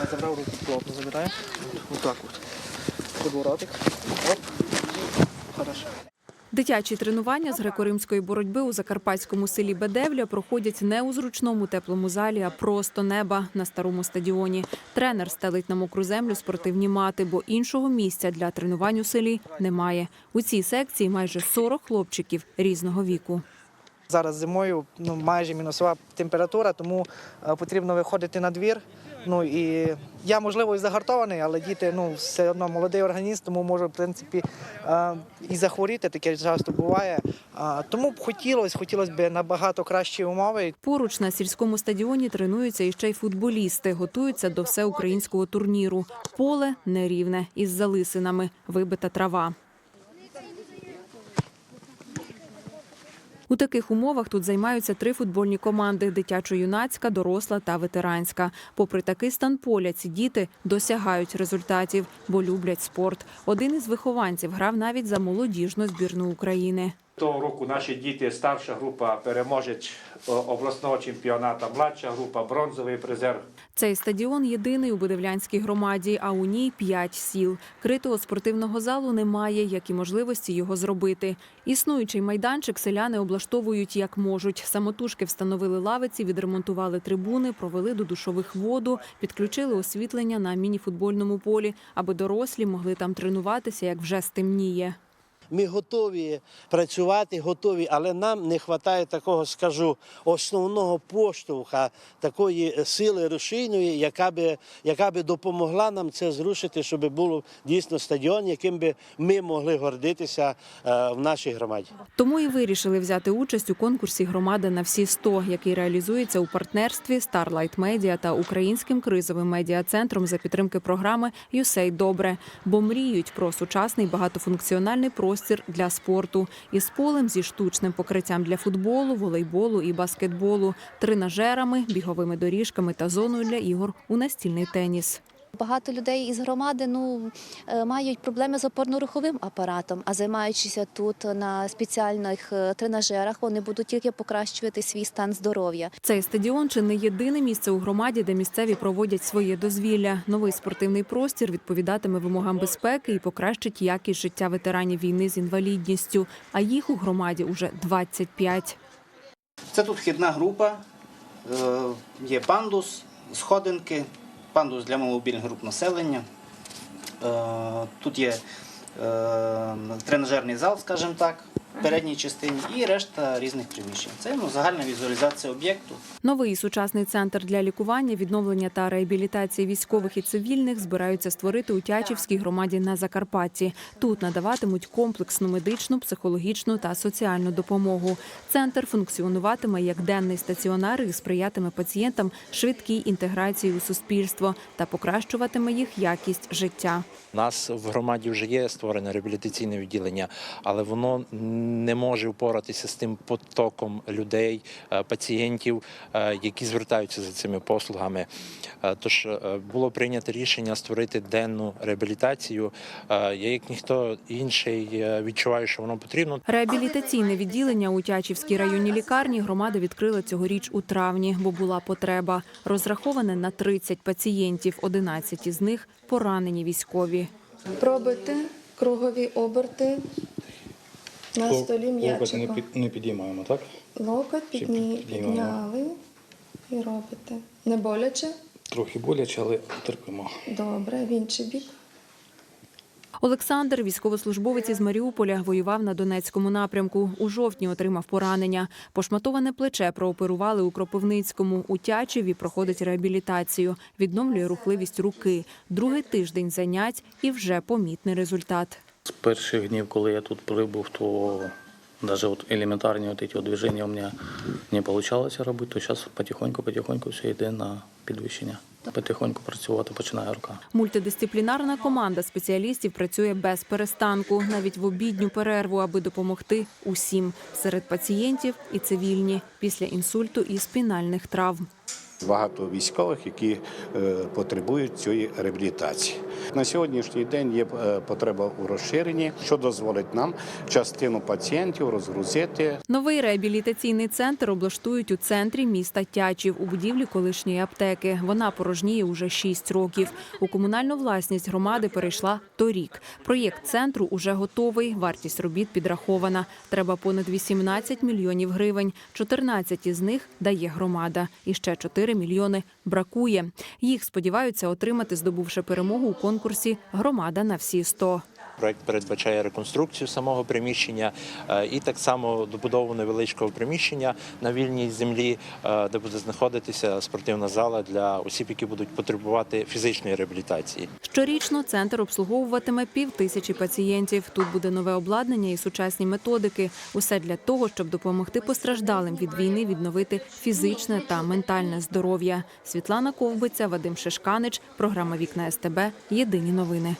Я забрав руку плотно, забираю. Вот так вот. Подворотик. Оп. Хорошо. Дитячі тренування з греко-римської боротьби у закарпатському селі Бедевля проходять не у зручному теплому залі, а просто неба на старому стадіоні. Тренер стелить на мокру землю спортивні мати, бо іншого місця для тренувань у селі немає. У цій секції майже 40 хлопчиків різного віку. Зараз зимою ну, майже мінусова температура, тому е, потрібно виходити на двір. Ну і я можливо і загартований, але діти ну все одно молодий організм, тому можу в принципі е, і захворіти. Таке часто буває. Тому б хотілося, хотілося б набагато кращі умови. Поруч на сільському стадіоні тренуються іще й футболісти, готуються до всеукраїнського турніру. Поле нерівне із залисинами, вибита трава. У таких умовах тут займаються три футбольні команди: дитячо-юнацька, доросла та ветеранська. Попри такий стан поля, ці діти досягають результатів, бо люблять спорт. Один із вихованців грав навіть за молодіжну збірну України. Того року наші діти, старша група переможець обласного чемпіонату, младша група бронзовий призер. Цей стадіон єдиний у Будивлянській громаді, а у ній п'ять сіл. Критого спортивного залу немає, як і можливості його зробити. Існуючий майданчик селяни облаштовують як можуть. Самотужки встановили лавиці, відремонтували трибуни, провели до душових воду, підключили освітлення на мініфутбольному полі, аби дорослі могли там тренуватися, як вже стемніє. Ми готові працювати, готові, але нам не вистачає такого, скажу, основного поштовха, такої сили рушійної, яка би, яка би допомогла нам це зрушити, щоб був дійсно стадіон, яким би ми могли гордитися е, в нашій громаді. Тому і вирішили взяти участь у конкурсі Громада на всі 100», який реалізується у партнерстві Starlight Media та Українським кризовим медіа-центром за підтримки програми «Юсей Добре, бо мріють про сучасний багатофункціональний простір для спорту із полем зі штучним покриттям для футболу, волейболу і баскетболу, тренажерами, біговими доріжками та зоною для ігор у настільний теніс. Багато людей із громади ну, е, мають проблеми з опорно-руховим апаратом, а займаючися тут на спеціальних е, тренажерах, вони будуть тільки покращувати свій стан здоров'я. Цей стадіон чи не єдине місце у громаді, де місцеві проводять своє дозвілля. Новий спортивний простір відповідатиме вимогам безпеки і покращить якість життя ветеранів війни з інвалідністю. А їх у громаді уже 25. Це тут вхідна група, е, є пандус, сходинки, пандус для маломобільних груп населення. Е, Тут є е, тренажерний зал, скажімо так, передній частині і решта різних приміщень. Це ну, загальна візуалізація об'єкту. Новий сучасний центр для лікування, відновлення та реабілітації військових і цивільних збираються створити у Тячівській громаді на Закарпатті. Тут надаватимуть комплексну медичну, психологічну та соціальну допомогу. Центр функціонуватиме як денний стаціонар і сприятиме пацієнтам швидкій інтеграції у суспільство та покращуватиме їх якість життя. У нас в громаді вже є створене реабілітаційне відділення, але воно не може впоратися з тим потоком людей, е, пацієнтів, е, які звертаються за цими послугами. Е, Тож було прийнято рішення створити денну реабілітацію. Я, як ніхто інший, відчуваю, що воно потрібно. Реабілітаційне відділення у Тячівській районній лікарні громада відкрила цьогоріч у травні, бо була потреба. Розраховане на 30 пацієнтів, 11 із них поранені військові. Пробити кругові оберти на столі Локоть не, м'ячиком. під, не підіймаємо, так? Локоть Чи підні, підняли і робите. Не боляче? Трохи боляче, але терпимо. Добре, в інший бік. Олександр, військовослужбовець із Маріуполя, воював на Донецькому напрямку. У жовтні отримав поранення. Пошматоване плече прооперували у Кропивницькому. У Тячеві проходить реабілітацію, відновлює рухливість руки. Другий тиждень занять і вже помітний результат. З перших днів, коли я тут прибув, то навіть от елементарні от ці движення у мене не вийшло робити, то зараз потихоньку-потихоньку все йде на підвищення. Потихоньку працювати починає рука. Мультидисциплінарна команда спеціалістів працює без перестанку, навіть в обідню перерву, аби допомогти усім серед пацієнтів і цивільні після інсульту і спінальних травм. Багато військових, які е, потребують цієї реабілітації. На сьогоднішній день є е, потреба у розширенні, що дозволить нам частину пацієнтів розгрузити Новий реабілітаційний центр облаштують у центрі міста Тячів у будівлі колишньої аптеки. Вона порожніє уже 6 років. У комунальну власність громади перейшла торік. Проєкт центру уже готовий. Вартість робіт підрахована. Треба понад 18 мільйонів гривень. 14 із них дає громада. І ще 4 мільйони бракує. Їх сподіваються отримати, здобувши перемогу у конкурсі Громада на всі 100». Проект передбачає реконструкцію самого приміщення е, і так само добудову невеличкого приміщення на вільній землі, е, де буде знаходитися спортивна зала для осіб, які будуть потребувати фізичної реабілітації. Щорічно центр обслуговуватиме пів тисячі пацієнтів. Тут буде нове обладнання і сучасні методики. Усе для того, щоб допомогти постраждалим від війни відновити фізичне та ментальне здоров'я. Світлана Ковбиця, Вадим Шишканич, програма Вікна СТБ. Єдині новини.